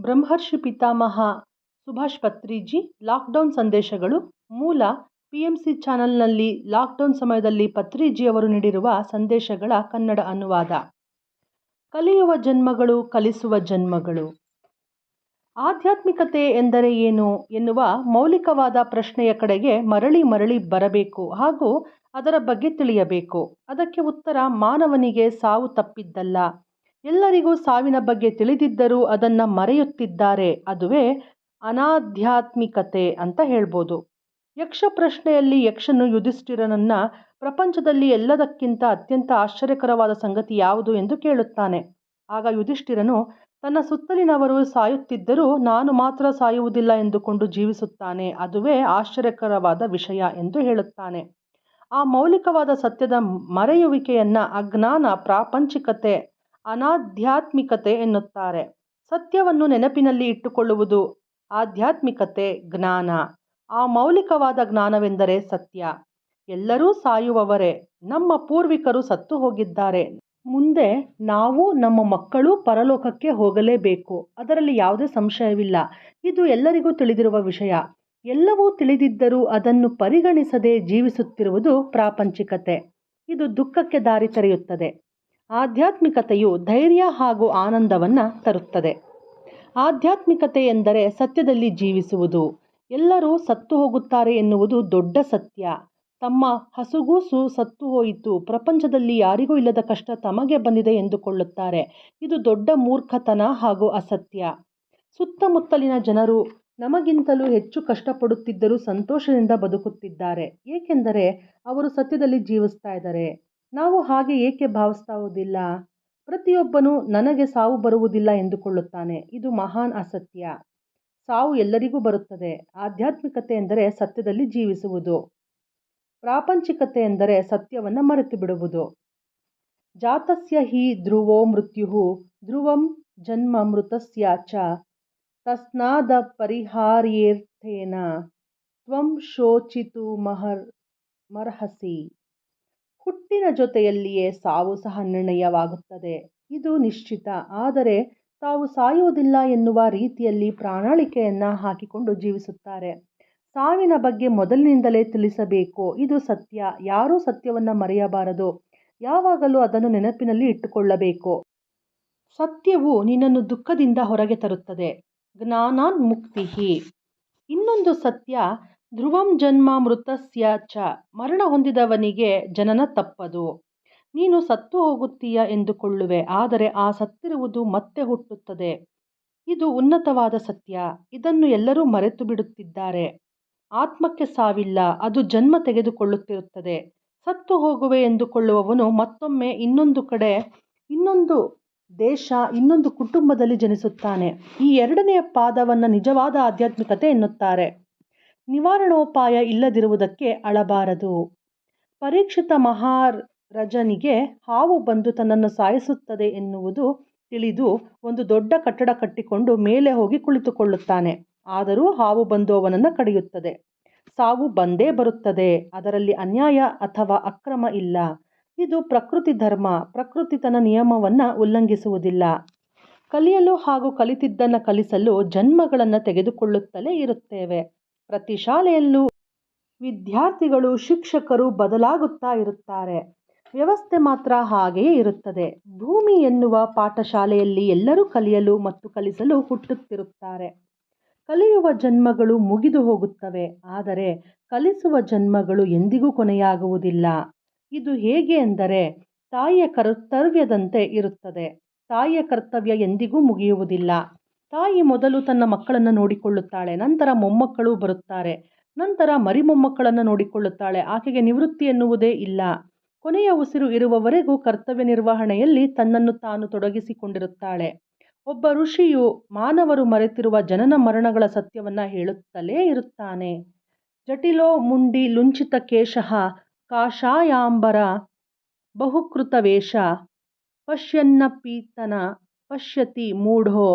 ಬ್ರಹ್ಮರ್ಷಿ ಪಿತಾಮಹ ಸುಭಾಷ್ ಪತ್ರಿಜಿ ಲಾಕ್ಡೌನ್ ಸಂದೇಶಗಳು ಮೂಲ. ಪಿ ಎಂ ಸಿ ಚಾನಲ್ನಲ್ಲಿ ಲಾಕ್ಡೌನ್ ಸಮಯದಲ್ಲಿ ಪತ್ರಿಜಿಯವರು ನೀಡಿರುವ ಸಂದೇಶಗಳ ಕನ್ನಡ ಅನುವಾದ. ಕಲಿಯುವ ಜನ್ಮಗಳು ಕಲಿಸುವ ಜನ್ಮಗಳು. ಆಧ್ಯಾತ್ಮಿಕತೆ ಎಂದರೆ ಏನು ಎನ್ನುವ ಮೌಲಿಕವಾದ ಪ್ರಶ್ನೆಯ ಕಡೆಗೆ ಮರಳಿ ಮರಳಿ ಬರಬೇಕು ಹಾಗೂ ಅದರ ಬಗ್ಗೆ ತಿಳಿಯಬೇಕು. ಅದಕ್ಕೆ ಉತ್ತರ ಮಾನವನಿಗೆ ಸಾವು ತಪ್ಪಿದ್ದಲ್ಲ. ಎಲ್ಲರಿಗೂ ಸಾವಿನ ಬಗ್ಗೆ ತಿಳಿದಿದ್ದರೂ ಅದನ್ನು ಮರೆಯುತ್ತಿದ್ದಾರೆ. ಅದುವೇ ಅನಾಧ್ಯಾತ್ಮಿಕತೆ ಅಂತ ಹೇಳ್ಬೋದು. ಯಕ್ಷ ಪ್ರಶ್ನೆಯಲ್ಲಿ ಯಕ್ಷನು ಯುಧಿಷ್ಠಿರನನ್ನ ಪ್ರಪಂಚದಲ್ಲಿ ಎಲ್ಲದಕ್ಕಿಂತ ಅತ್ಯಂತ ಆಶ್ಚರ್ಯಕರವಾದ ಸಂಗತಿ ಯಾವುದು ಎಂದು ಕೇಳುತ್ತಾನೆ. ಆಗ ಯುಧಿಷ್ಠಿರನು, ತನ್ನ ಸುತ್ತಲಿನವರು ಸಾಯುತ್ತಿದ್ದರೂ ನಾನು ಮಾತ್ರ ಸಾಯುವುದಿಲ್ಲ ಎಂದುಕೊಂಡು ಜೀವಿಸುತ್ತಾನೆ. ಅದುವೇ ಆಶ್ಚರ್ಯಕರವಾದ ವಿಷಯ ಎಂದು ಹೇಳುತ್ತಾನೆ. ಆ ಮೌಲಿಕವಾದ ಸತ್ಯದ ಮರೆಯುವಿಕೆಯನ್ನ ಅಜ್ಞಾನ ಪ್ರಾಪಂಚಿಕತೆ ಅನಾಧ್ಯಾತ್ಮಿಕತೆ ಎನ್ನುತ್ತಾರೆ. ಸತ್ಯವನ್ನು ನೆನಪಿನಲ್ಲಿ ಇಟ್ಟುಕೊಳ್ಳುವುದು ಆಧ್ಯಾತ್ಮಿಕತೆ, ಜ್ಞಾನ. ಆ ಮೌಲಿಕವಾದ ಜ್ಞಾನವೆಂದರೆ ಸತ್ಯ. ಎಲ್ಲರೂ ಸಾಯುವವರೇ, ನಮ್ಮ ಪೂರ್ವಿಕರು ಸತ್ತು ಹೋಗಿದ್ದಾರೆ. ಮುಂದೆ ನಾವು ನಮ್ಮ ಮಕ್ಕಳು ಪರಲೋಕಕ್ಕೆ ಹೋಗಲೇಬೇಕು. ಅದರಲ್ಲಿ ಯಾವುದೇ ಸಂಶಯವಿಲ್ಲ. ಇದು ಎಲ್ಲರಿಗೂ ತಿಳಿದಿರುವ ವಿಷಯ. ಎಲ್ಲವೂ ತಿಳಿದಿದ್ದರೂ ಅದನ್ನು ಪರಿಗಣಿಸದೆ ಜೀವಿಸುತ್ತಿರುವುದು ಪ್ರಾಪಂಚಿಕತೆ. ಇದು ದುಃಖಕ್ಕೆ ದಾರಿ ತೆರೆಯುತ್ತದೆ. ಆಧ್ಯಾತ್ಮಿಕತೆಯು ಧೈರ್ಯ ಹಾಗೂ ಆನಂದವನ್ನು ತರುತ್ತದೆ. ಆಧ್ಯಾತ್ಮಿಕತೆ ಎಂದರೆ ಸತ್ಯದಲ್ಲಿ ಜೀವಿಸುವುದು. ಎಲ್ಲರೂ ಸತ್ತು ಹೋಗುತ್ತಾರೆ ಎನ್ನುವುದು ದೊಡ್ಡ ಸತ್ಯ. ತಮ್ಮ ಹಸುಗೂಸು ಸತ್ತು ಹೋಯಿತು. ಪ್ರಪಂಚದಲ್ಲಿ ಯಾರಿಗೂ ಇಲ್ಲದ ಕಷ್ಟ ತಮಗೆ ಬಂದಿದೆ ಎಂದುಕೊಳ್ಳುತ್ತಾರೆ. ಇದು ದೊಡ್ಡ ಮೂರ್ಖತನ ಹಾಗೂ ಅಸತ್ಯ. ಸುತ್ತಮುತ್ತಲಿನ ಜನರು ನಮಗಿಂತಲೂ ಹೆಚ್ಚು ಕಷ್ಟಪಡುತ್ತಿದ್ದರೂ ಸಂತೋಷದಿಂದ ಬದುಕುತ್ತಿದ್ದಾರೆ. ಏಕೆಂದರೆ ಅವರು ಸತ್ಯದಲ್ಲಿ ಜೀವಿಸ್ತಾ ಇದ್ದಾರೆ. ನಾವು ಹಾಗೆ ಏಕೆ ಭಾವಿಸ್ತಾವುದಿಲ್ಲ ಪ್ರತಿಯೊಬ್ಬನು ನನಗೆ ಸಾವು ಬರುವುದಿಲ್ಲ ಎಂದುಕೊಳ್ಳುತ್ತಾನೆ. ಇದು ಮಹಾನ್ ಅಸತ್ಯ. ಸಾವು ಎಲ್ಲರಿಗೂ ಬರುತ್ತದೆ. ಆಧ್ಯಾತ್ಮಿಕತೆ ಎಂದರೆ ಸತ್ಯದಲ್ಲಿ ಜೀವಿಸುವುದು. ಪ್ರಾಪಂಚಿಕತೆ ಎಂದರೆ ಸತ್ಯವನ್ನು ಮರೆತು ಬಿಡುವುದು ಜಾತಸ್ಯ ಹಿ ಧ್ರುವೋ ಮೃತ್ಯು ಧ್ರುವಂ ಜನ್ಮ ಮೃತಸ್ಯ ಚ, ತಸ್ನಾದ ಪರಿಹಾರ್ಯೇರ್ಥೇನ, ತ್ವಂ ಶೋಚಿತು ಮಹರ್, ಮರ್ಹಸಿ. ಹುಟ್ಟಿನ ಜೊತೆಯಲ್ಲಿಯೇ ಸಾವು ಸಹ ನಿರ್ಣಯವಾಗುತ್ತದೆ. ಇದು ನಿಶ್ಚಿತ. ಆದರೆ ತಾವು ಸಾಯುವುದಿಲ್ಲ ಎನ್ನುವ ರೀತಿಯಲ್ಲಿ ಪ್ರಾಣಾಳಿಕೆಯನ್ನು ಹಾಕಿಕೊಂಡು ಜೀವಿಸುತ್ತಾರೆ. ಸಾವಿನ ಬಗ್ಗೆ ಮೊದಲಿನಿಂದಲೇ ತಿಳಿಸಬೇಕು. ಇದು ಸತ್ಯ. ಯಾರೂ ಸತ್ಯವನ್ನು ಮರೆಯಬಾರದು. ಯಾವಾಗಲೂ ಅದನ್ನು ನೆನಪಿನಲ್ಲಿ ಇಟ್ಟುಕೊಳ್ಳಬೇಕು. ಸತ್ಯವು ನಿನ್ನನ್ನು ದುಃಖದಿಂದ ಹೊರಗೆ ತರುತ್ತದೆ. ಜ್ಞಾನಾನ್ ಮುಕ್ತಿಹಿ ಇನ್ನೊಂದು ಸತ್ಯ ಧ್ರುವಂ ಜನ್ಮ ಮೃತಸ್ಯ ಚ. ಮರಣ ಹೊಂದಿದವನಿಗೆ ಜನನ ತಪ್ಪದು. ನೀನು ಸತ್ತು ಹೋಗುತ್ತೀಯ ಎಂದುಕೊಳ್ಳುವೆ, ಆದರೆ ಆ ಸತ್ತಿರುವುದು ಮತ್ತೆ ಹುಟ್ಟುತ್ತದೆ. ಇದು ಉನ್ನತವಾದ ಸತ್ಯ. ಇದನ್ನು ಎಲ್ಲರೂ ಮರೆತು ಬಿಡುತ್ತಿದ್ದಾರೆ. ಆತ್ಮಕ್ಕೆ ಸಾವಿಲ್ಲ, ಅದು ಜನ್ಮ ತೆಗೆದುಕೊಳ್ಳುತ್ತಿರುತ್ತದೆ. ಸತ್ತು ಹೋಗುವೆ ಎಂದುಕೊಳ್ಳುವವನು ಮತ್ತೊಮ್ಮೆ ಇನ್ನೊಂದು ಕಡೆ, ಇನ್ನೊಂದು ದೇಶ, ಇನ್ನೊಂದು ಕುಟುಂಬದಲ್ಲಿ ಜನಿಸುತ್ತಾನೆ. ಈ ಎರಡನೆಯ ಪಾದವನ್ನು ನಿಜವಾದ ಆಧ್ಯಾತ್ಮಿಕತೆ ಎನ್ನುತ್ತಾರೆ. ನಿವಾರಣೋಪಾಯ ಇಲ್ಲದಿರುವುದಕ್ಕೆ ಅಳಬಾರದು. ಪರೀಕ್ಷಿತ ಮಹಾರಜನಿಗೆ ಹಾವು ಬಂದು ತನ್ನನ್ನು ಸಾಯಿಸುತ್ತದೆ ಎನ್ನುವುದು ತಿಳಿದು ಒಂದು ದೊಡ್ಡ ಕಟ್ಟಡ ಕಟ್ಟಿಕೊಂಡು ಮೇಲೆ ಹೋಗಿ ಕುಳಿತುಕೊಳ್ಳುತ್ತಾನೆ. ಆದರೂ ಹಾವು ಬಂದು ಅವನನ್ನು ಕಡಿಯುತ್ತದೆ. ಸಾವು ಬಂದೇ ಬರುತ್ತದೆ. ಅದರಲ್ಲಿ ಅನ್ಯಾಯ ಅಥವಾ ಅಕ್ರಮ ಇಲ್ಲ. ಇದು ಪ್ರಕೃತಿ ಧರ್ಮ. ಪ್ರಕೃತಿ ತನ್ನ ನಿಯಮವನ್ನು ಉಲ್ಲಂಘಿಸುವುದಿಲ್ಲ. ಕಲಿಯಲು ಹಾಗೂ ಕಲಿತಿದ್ದನ್ನು ಕಲಿಸಲು ಜನ್ಮಗಳನ್ನು ತೆಗೆದುಕೊಳ್ಳುತ್ತಲೇ ಇರುತ್ತೇವೆ. ಪ್ರತಿ ಶಾಲೆಯಲ್ಲೂ ವಿದ್ಯಾರ್ಥಿಗಳು ಶಿಕ್ಷಕರು ಬದಲಾಗುತ್ತಾ ಇರುತ್ತಾರೆ. ವ್ಯವಸ್ಥೆ ಮಾತ್ರ ಹಾಗೆಯೇ ಇರುತ್ತದೆ. ಭೂಮಿ ಎನ್ನುವ ಪಾಠಶಾಲೆಯಲ್ಲಿ ಎಲ್ಲರೂ ಕಲಿಯಲು ಮತ್ತು ಕಲಿಸಲು ಹುಟ್ಟುತ್ತಿರುತ್ತಾರೆ. ಕಲಿಯುವ ಜನ್ಮಗಳು ಮುಗಿದು ಹೋಗುತ್ತವೆ. ಆದರೆ ಕಲಿಸುವ ಜನ್ಮಗಳು ಎಂದಿಗೂ ಕೊನೆಯಾಗುವುದಿಲ್ಲ. ಇದು ಹೇಗೆ ಎಂದರೆ ತಾಯಿಯ ಕರ್ತವ್ಯದಂತೆ ಇರುತ್ತದೆ. ತಾಯಿಯ ಕರ್ತವ್ಯ ಎಂದಿಗೂ ಮುಗಿಯುವುದಿಲ್ಲ. ತಾಯಿ ಮೊದಲು ತನ್ನ ಮಕ್ಕಳನ್ನು ನೋಡಿಕೊಳ್ಳುತ್ತಾಳೆ, ನಂತರ ಮೊಮ್ಮಕ್ಕಳು ಬರುತ್ತಾರೆ. ನಂತರ ಮರಿ ಮೊಮ್ಮಕ್ಕಳನ್ನು ನೋಡಿಕೊಳ್ಳುತ್ತಾಳೆ. ಆಕೆಗೆ ನಿವೃತ್ತಿ ಎನ್ನುವುದೇ ಇಲ್ಲ. ಕೊನೆಯ ಉಸಿರು ಇರುವವರೆಗೂ ಕರ್ತವ್ಯ ನಿರ್ವಹಣೆಯಲ್ಲಿ ತನ್ನನ್ನು ತಾನು ತೊಡಗಿಸಿಕೊಂಡಿರುತ್ತಾಳೆ. ಒಬ್ಬ ಋಷಿಯು ಮಾನವರು ಮರೆತಿರುವ ಜನನ ಮರಣಗಳ ಸತ್ಯವನ್ನು ಹೇಳುತ್ತಲೇ ಇರುತ್ತಾನೆ. ಜಟಿಲೋ ಮುಂಡಿ ಲುಂಚಿತ ಕೇಶಃ ಕಾಷಾಯಾಂಬರ ಬಹುಕೃತ ವೇಷ ಪಶ್ಯನ್ನ ಪೀತನ ಪಶ್ಯತಿ ಮೂಢೋ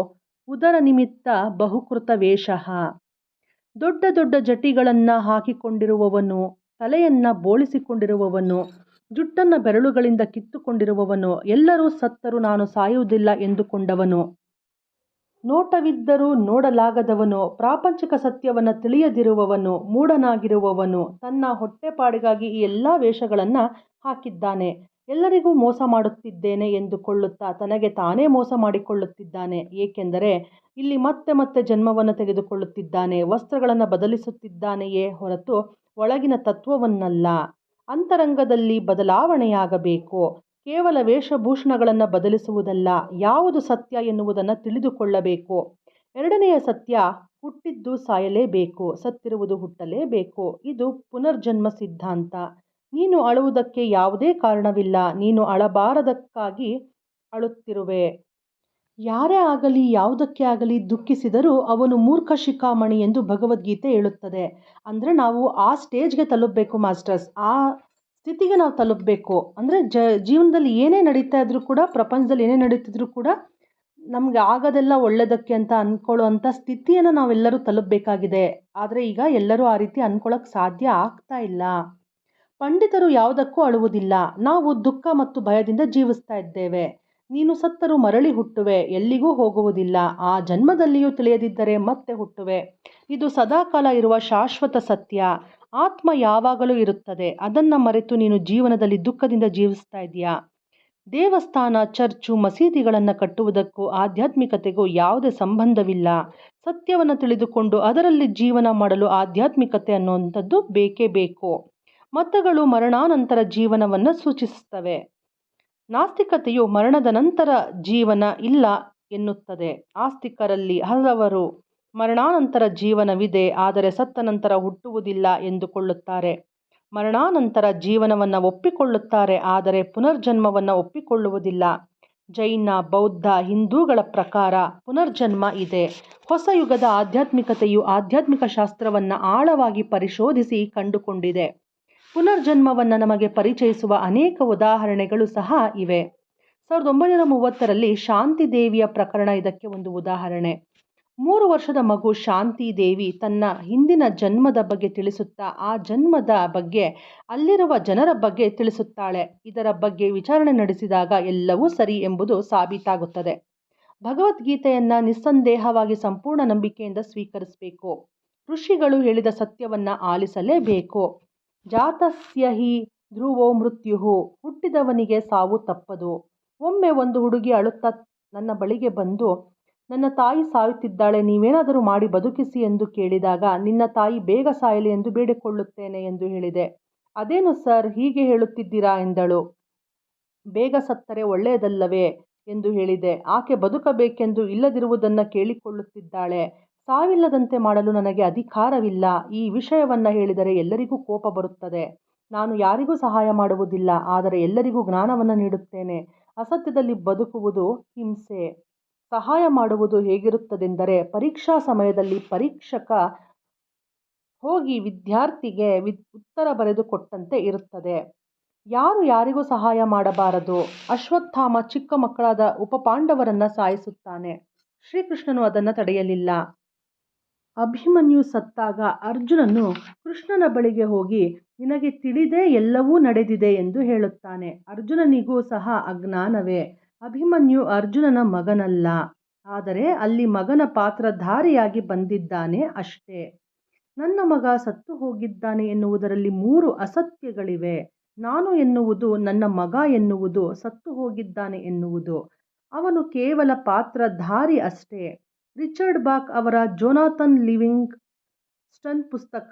ಉದರ ನಿಮಿತ್ತ ಬಹುಕೃತ ವೇಷಃ. ದೊಡ್ಡ ದೊಡ್ಡ ಜಟಿಗಳನ್ನು ಹಾಕಿಕೊಂಡಿರುವವನು, ತಲೆಯನ್ನು ಬೋಳಿಸಿಕೊಂಡಿರುವವನು, ಜುಟ್ಟನ್ನು ಬೆರಳುಗಳಿಂದ ಕಿತ್ತುಕೊಂಡಿರುವವನು, ಎಲ್ಲರೂ ಸತ್ತರೂ ನಾನು ಸಾಯುವುದಿಲ್ಲ ಎಂದುಕೊಂಡವನು. ನೋಟವಿದ್ದರೂ ನೋಡಲಾಗದವನು, ಪ್ರಾಪಂಚಿಕ ಸತ್ಯವನ್ನು ತಿಳಿಯದಿರುವವನು, ಮೂಢನಾಗಿರುವವನು, ತನ್ನ ಹೊಟ್ಟೆಪಾಡಿಗಾಗಿ ಈ ಎಲ್ಲ ವೇಷಗಳನ್ನು ಹಾಕಿದ್ದಾನೆ. ಎಲ್ಲರಿಗೂ ಮೋಸ ಮಾಡುತ್ತಿದ್ದೇನೆ ಎಂದುಕೊಳ್ಳುತ್ತಾ ತನಗೆ ತಾನೇ ಮೋಸ ಮಾಡಿಕೊಳ್ಳುತ್ತಿದ್ದಾನೆ. ಏಕೆಂದರೆ ಇಲ್ಲಿ ಮತ್ತೆ ಮತ್ತೆ ಜನ್ಮವನ್ನು ತೆಗೆದುಕೊಳ್ಳುತ್ತಿದ್ದಾನೆ, ವಸ್ತ್ರಗಳನ್ನು ಬದಲಿಸುತ್ತಿದ್ದಾನೆಯೇ ಹೊರತು ಒಳಗಿನ ತತ್ವವನ್ನಲ್ಲ. ಅಂತರಂಗದಲ್ಲಿ ಬದಲಾವಣೆಯಾಗಬೇಕು. ಕೇವಲ ವೇಷಭೂಷಣಗಳನ್ನು ಬದಲಿಸುವುದಲ್ಲ, ಯಾವುದು ಸತ್ಯ ಎನ್ನುವುದನ್ನು ತಿಳಿದುಕೊಳ್ಳಬೇಕು. ಎರಡನೆಯ ಸತ್ಯ, ಹುಟ್ಟಿದ್ದು ಸಾಯಲೇಬೇಕು, ಸತ್ತಿರುವುದು ಹುಟ್ಟಲೇಬೇಕು. ಇದು ಪುನರ್ಜನ್ಮ ಸಿದ್ಧಾಂತ. ನೀನು ಅಳುವುದಕ್ಕೆ ಯಾವುದೇ ಕಾರಣವಿಲ್ಲ. ನೀನು ಅಳಬಾರದಕ್ಕಾಗಿ ಅಳುತ್ತಿರುವೆ. ಯಾರೇ ಆಗಲಿ, ಯಾವುದಕ್ಕೆ ಆಗಲಿ ದುಃಖಿಸಿದರೂ ಅವನು ಮೂರ್ಖ ಶಿಖಾಮಣಿ ಎಂದು ಭಗವದ್ಗೀತೆ ಹೇಳುತ್ತದೆ. ಅಂದರೆ ನಾವು ಆ ಸ್ಟೇಜ್ಗೆ ತಲುಪಬೇಕು, ಮಾಸ್ಟರ್ಸ್. ಆ ಸ್ಥಿತಿಗೆ ನಾವು ತಲುಪಬೇಕು. ಅಂದರೆ ಜ, ಜೀವನದಲ್ಲಿ ಏನೇ ನಡೀತಾ ಇದ್ರೂ ಕೂಡ, ಪ್ರಪಂಚದಲ್ಲಿ ಏನೇ ನಡೀತಿದ್ರೂ ಕೂಡ, ನಮಗೆ ಆಗೋದೆಲ್ಲ ಒಳ್ಳೆಯದಕ್ಕೆ ಅಂತ ಅಂದ್ಕೊಳ್ಳೋ ಅಂಥ ಸ್ಥಿತಿಯನ್ನು ನಾವೆಲ್ಲರೂ ತಲುಪಬೇಕಾಗಿದೆ. ಆದರೆ ಈಗ ಎಲ್ಲರೂ ಆ ರೀತಿ ಅಂದ್ಕೊಳ್ಳೋಕ್ಕೆ ಸಾಧ್ಯ ಆಗ್ತಾ ಇಲ್ಲ. ಪಂಡಿತರು ಯಾವುದಕ್ಕೂ ಅಳುವುದಿಲ್ಲ. ನಾವು ದುಃಖ ಮತ್ತು ಭಯದಿಂದ ಜೀವಿಸ್ತಾ ಇದ್ದೇವೆ. ನೀನು ಸತ್ತರೂ ಮರಳಿ ಹುಟ್ಟುವೆ, ಎಲ್ಲಿಗೂ ಹೋಗುವುದಿಲ್ಲ. ಆ ಜನ್ಮದಲ್ಲಿಯೂ ತಿಳಿಯದಿದ್ದರೆ ಮತ್ತೆ ಹುಟ್ಟುವೆ. ಇದು ಸದಾಕಾಲ ಇರುವ ಶಾಶ್ವತ ಸತ್ಯ. ಆತ್ಮ ಯಾವಾಗಲೂ ಇರುತ್ತದೆ. ಅದನ್ನು ಮರೆತು ನೀನು ಜೀವನದಲ್ಲಿ ದುಃಖದಿಂದ ಜೀವಿಸ್ತಾ ಇದೆಯಾ ದೇವಸ್ಥಾನ, ಚರ್ಚು, ಮಸೀದಿಗಳನ್ನು ಕಟ್ಟುವುದಕ್ಕೂ ಆಧ್ಯಾತ್ಮಿಕತೆಗೂ ಯಾವುದೇ ಸಂಬಂಧವಿಲ್ಲ. ಸತ್ಯವನ್ನು ತಿಳಿದುಕೊಂಡು ಅದರಲ್ಲಿ ಜೀವನ ಮಾಡಲು ಆಧ್ಯಾತ್ಮಿಕತೆ ಅನ್ನುವಂಥದ್ದು ಬೇಕೇ ಬೇಕು. ಮತಗಳು ಮರಣಾನಂತರ ಜೀವನವನ್ನು ಸೂಚಿಸುತ್ತವೆ. ನಾಸ್ತಿಕತೆಯು ಮರಣದ ನಂತರ ಜೀವನ ಇಲ್ಲ ಎನ್ನುತ್ತದೆ. ಆಸ್ತಿಕರಲ್ಲಿ ಹಲವರು ಮರಣಾನಂತರ ಜೀವನವಿದೆ, ಆದರೆ ಸತ್ತ ನಂತರ ಹುಟ್ಟುವುದಿಲ್ಲ ಎಂದುಕೊಳ್ಳುತ್ತಾರೆ. ಮರಣಾನಂತರ ಜೀವನವನ್ನು ಒಪ್ಪಿಕೊಳ್ಳುತ್ತಾರೆ, ಆದರೆ ಪುನರ್ಜನ್ಮವನ್ನು ಒಪ್ಪಿಕೊಳ್ಳುವುದಿಲ್ಲ. ಜೈನ, ಬೌದ್ಧ, ಹಿಂದೂಗಳ ಪ್ರಕಾರ ಪುನರ್ಜನ್ಮ ಇದೆ. ಹೊಸ ಯುಗದ ಆಧ್ಯಾತ್ಮಿಕತೆಯು ಆಧ್ಯಾತ್ಮಿಕ ಶಾಸ್ತ್ರವನ್ನು ಆಳವಾಗಿ ಪರಿಶೋಧಿಸಿ ಕಂಡುಕೊಂಡಿದೆ. ಪುನರ್ಜನ್ಮವನ್ನು ನಮಗೆ ಪರಿಚಯಿಸುವ ಅನೇಕ ಉದಾಹರಣೆಗಳು ಸಹ ಇವೆ. ಸಾವಿರದ ಒಂಬೈನೂರ ಮೂವತ್ತರಲ್ಲಿ ಶಾಂತಿ ದೇವಿಯ ಪ್ರಕರಣ ಇದಕ್ಕೆ ಒಂದು ಉದಾಹರಣೆ. ಮೂರು ವರ್ಷದ ಮಗು ಶಾಂತಿ ದೇವಿ ತನ್ನ ಹಿಂದಿನ ಜನ್ಮದ ಬಗ್ಗೆ ತಿಳಿಸುತ್ತಾ, ಆ ಜನ್ಮದ ಬಗ್ಗೆ, ಅಲ್ಲಿರುವ ಜನರ ಬಗ್ಗೆ ತಿಳಿಸುತ್ತಾಳೆ. ಇದರ ಬಗ್ಗೆ ವಿಚಾರಣೆ ನಡೆಸಿದಾಗ ಎಲ್ಲವೂ ಸರಿ ಎಂಬುದು ಸಾಬೀತಾಗುತ್ತದೆ. ಭಗವದ್ಗೀತೆಯನ್ನು ನಿಸ್ಸಂದೇಹವಾಗಿ ಸಂಪೂರ್ಣ ನಂಬಿಕೆಯಿಂದ ಸ್ವೀಕರಿಸಬೇಕು. ಋಷಿಗಳು ಹೇಳಿದ ಸತ್ಯವನ್ನು ಆಲಿಸಲೇಬೇಕು. ಜಾತಸ್ಯ ಹಿ ಧ್ರುವೋ ಮೃತ್ಯು ಹುಟ್ಟಿದವನಿಗೆ ಸಾವು ತಪ್ಪದು. ಒಮ್ಮೆ ಒಂದು ಹುಡುಗಿ ಅಳುತ್ತಾ ನನ್ನ ಬಳಿಗೆ ಬಂದು, ನನ್ನ ತಾಯಿ ಸಾಯುತ್ತಿದ್ದಾಳೆ, ನೀವೇನಾದರೂ ಮಾಡಿ ಬದುಕಿಸಿ ಎಂದು ಕೇಳಿದಾಗ, ನಿನ್ನ ತಾಯಿ ಬೇಗ ಸಾಯಲಿ ಎಂದು ಬೇಡಿಕೊಳ್ಳುತ್ತೇನೆ ಎಂದು ಹೇಳಿದೆ. ಅದೇನು ಸರ್, ಹೀಗೆ ಹೇಳುತ್ತಿದ್ದೀರಾ ಎಂದಳು. ಬೇಗ ಸತ್ತರೆ ಒಳ್ಳೆಯದಲ್ಲವೇ ಎಂದು ಹೇಳಿದೆ. ಆಕೆ ಬದುಕಬೇಕೆಂದು ಇಲ್ಲದಿರುವುದನ್ನು ಕೇಳಿಕೊಳ್ಳುತ್ತಿದ್ದಾಳೆ. ಸಾವಿಲ್ಲದಂತೆ ಮಾಡಲು ನನಗೆ ಅಧಿಕಾರವಿಲ್ಲ. ಈ ವಿಷಯವನ್ನು ಹೇಳಿದರೆ ಎಲ್ಲರಿಗೂ ಕೋಪ ಬರುತ್ತದೆ. ನಾನು ಯಾರಿಗೂ ಸಹಾಯ ಮಾಡುವುದಿಲ್ಲ, ಆದರೆ ಎಲ್ಲರಿಗೂ ಜ್ಞಾನವನ್ನು ನೀಡುತ್ತೇನೆ. ಅಸತ್ಯದಲ್ಲಿ ಬದುಕುವುದು ಹಿಂಸೆ. ಸಹಾಯ ಮಾಡುವುದು ಹೇಗಿರುತ್ತದೆಂದರೆ, ಪರೀಕ್ಷಾ ಸಮಯದಲ್ಲಿ ಪರೀಕ್ಷಕ ಹೋಗಿ ವಿದ್ಯಾರ್ಥಿಗೆ ವಿದ್, ಉತ್ತರ ಬರೆದುಕೊಟ್ಟಂತೆ ಇರುತ್ತದೆ. ಯಾರು ಯಾರಿಗೂ ಸಹಾಯ ಮಾಡಬಾರದು. ಅಶ್ವತ್ಥಾಮ ಚಿಕ್ಕ ಮಕ್ಕಳಾದ ಉಪಪಾಂಡವರನ್ನು ಸಾಯಿಸುತ್ತಾನೆ. ಶ್ರೀಕೃಷ್ಣನು ಅದನ್ನು ತಡೆಯಲಿಲ್ಲ. ಅಭಿಮನ್ಯು ಸತ್ತಾಗ ಅರ್ಜುನನು ಕೃಷ್ಣನ ಬಳಿಗೆ ಹೋಗಿ, ನಿನಗೆ ತಿಳಿದೇ ಎಲ್ಲವೂ ನಡೆದಿದೆ ಎಂದು ಹೇಳುತ್ತಾನೆ. ಅರ್ಜುನನಿಗೂ ಸಹ ಅಜ್ಞಾನವೇ. ಅಭಿಮನ್ಯು ಅರ್ಜುನನ ಮಗನಲ್ಲ. ಆದರೆ ಅಲ್ಲಿ ಮಗನ ಪಾತ್ರಧಾರಿಯಾಗಿ ಬಂದಿದ್ದಾನೆ ಅಷ್ಟೇ. ನನ್ನ ಮಗ ಸತ್ತು ಹೋಗಿದ್ದಾನೆ ಎನ್ನುವುದರಲ್ಲಿ ಮೂರು ಅಸತ್ಯಗಳಿವೆ. ನಾನು ಎನ್ನುವುದು ನನ್ನ ಮಗ ಎನ್ನುವುದು, ಸತ್ತು ಹೋಗಿದ್ದಾನೆ ಎನ್ನುವುದು. ಅವನು ಕೇವಲ ಪಾತ್ರಧಾರಿ ಅಷ್ಟೇ. ರಿಚರ್ಡ್ ಬಾಕ್ ಅವರ ಜೋನಾಥನ್ ಲಿವಿಂಗ್ ಸ್ಟನ್ ಪುಸ್ತಕ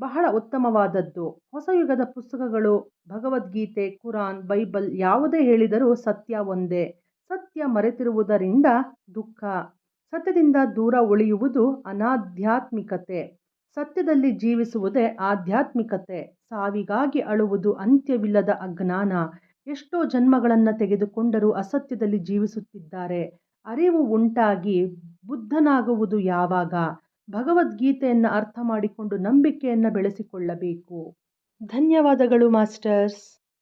ಬಹಳ ಉತ್ತಮವಾದದ್ದು. ಹೊಸ ಯುಗದ ಪುಸ್ತಕಗಳು, ಭಗವದ್ಗೀತೆ, ಕುರಾನ್, ಬೈಬಲ್ ಯಾವುದೇ ಹೇಳಿದರೂ ಸತ್ಯ ಒಂದೇ. ಸತ್ಯ ಮರೆತಿರುವುದರಿಂದ ದುಃಖ. ಸತ್ಯದಿಂದ ದೂರ ಉಳಿಯುವುದು ಅನಾಧ್ಯಾತ್ಮಿಕತೆ. ಸತ್ಯದಲ್ಲಿ ಜೀವಿಸುವುದೇ ಆಧ್ಯಾತ್ಮಿಕತೆ. ಸಾವಿಗಾಗಿ ಅಳುವುದು ಅಂತ್ಯವಿಲ್ಲದ ಅಜ್ಞಾನ. ಎಷ್ಟೋ ಜನ್ಮಗಳನ್ನು ತೆಗೆದುಕೊಂಡರೂ ಅಸತ್ಯದಲ್ಲಿ ಜೀವಿಸುತ್ತಿದ್ದಾರೆ. ಅರಿವು ಉಂಟಾಗಿ ಬುದ್ಧನಾಗುವುದು ಯಾವಾಗ? ಭಗವದ್ಗೀತೆಯನ್ನು ಅರ್ಥ ಮಾಡಿಕೊಂಡು ನಂಬಿಕೆಯನ್ನು ಬೆಳೆಸಿಕೊಳ್ಳಬೇಕು. ಧನ್ಯವಾದಗಳು ಮಾಸ್ಟರ್ಸ್.